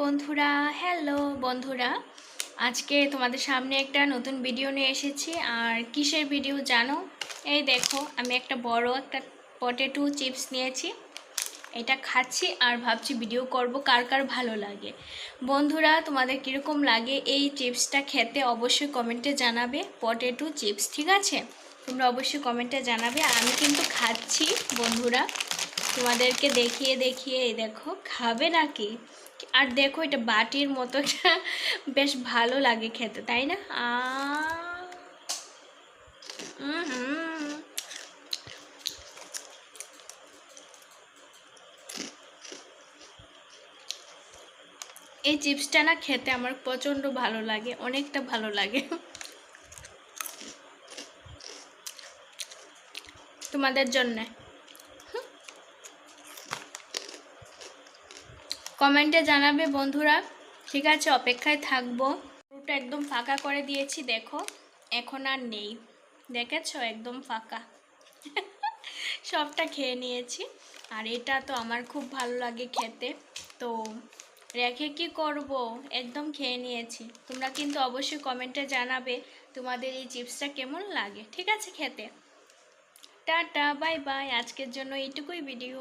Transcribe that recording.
বন্ধুরা হ্যালো বন্ধুরা। আজকে তোমাদের সামনে একটা নতুন ভিডিও নিয়ে এসেছি। আর কিসের ভিডিও জানো? এই দেখো, আমি একটা বড় একটা পটেটো চিপস নিয়েছি। এটা খাচ্ছি আর ভাবছি ভিডিও করব, কার কার ভালো লাগে। বন্ধুরা, তোমাদের কীরকম লাগে এই চিপসটা খেতে অবশ্যই কমেন্টে জানাবে। পটেটো চিপস ঠিক আছে? তোমরা অবশ্যই কমেন্টে জানাবে। আমি কিন্তু খাচ্ছি, বন্ধুরা। তোমাদেরকে দেখিয়ে দেখিয়ে এই দেখো, খাবে নাকি? আর দেখো এটা বাটির মতো বেশ ভালো লাগে খেতে, তাই না। এই চিপসটা না খেতে আমার প্রচণ্ড ভালো লাগে, অনেকটা ভালো লাগে। তোমাদের জন্যে। কমেন্টে জানাবে বন্ধুরা। ঠিক আছে, অপেক্ষায় থাকব। পুরোটা একদম ফাঁকা করে দিয়েছি, দেখো। এখন আর নেই। দেখেছ? একদম ফাঁকা। সবটা খেয়ে নিয়েছি। আর এটা তো আমার খুব ভালো লাগে খেতে। তো রেখে কি করব? একদম খেয়ে নিয়েছি। তোমরা কিন্তু অবশ্যই কমেন্টে জানাবে তোমাদের এই চিপসটা কেমন লাগে। ঠিক আছে, খেতে। Tata, bye bye. আজকের জন্য এইটুকুই ভিডিও।